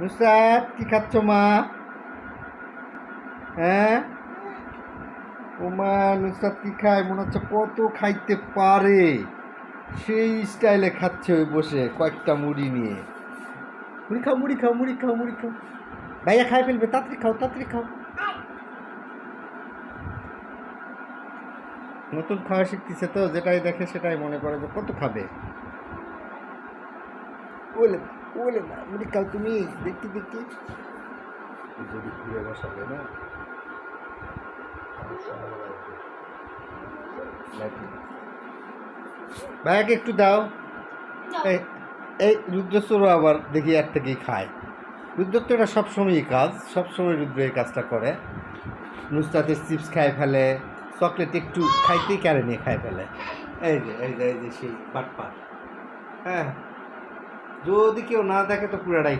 নুসরাত, কি খাচ্ছ মা? হ্যাঁ? ও মা, নুসরাত কি খায়? মনে হচ্ছে কত খাইতে পারে। সেই স্টাইলে খাচ্ছে ওই বসে কয়েকটা মুড়ি নিয়ে। মুড়ি খাও মুড়ি খাও মুড়ি খাও মুড়ি খাও। ভাইয়া খাই ফেলবে, তাড়াতাড়ি খাও তাড়াতাড়ি খাও। নতুন খাওয়া শিখতেছে তো, যেটাই দেখে সেটাই মনে করে যে কত খাবে। ওলে ওলে না মুড়ি খাও তুমি দেখতে দেখতে যদি ঘুরে বসাবে না? ভাইয়াকে একটু দাও। এই এই রুদ্রস্বরও আবার দেখি এক থেকেই খায়। রুদ্র তো এটা সবসময়ই কাজ সবসময় রুদ্র এই কাজটা করে। নুসরাতের চিপস খায় ফেলে চকলেট একটু খাইতেই কেড়ে নিয়ে খায় ফেলে। এই যে এই যে এই যে সেই বাটপার। হ্যাঁ। যদি কেউ না দেখে তো পুরাটাই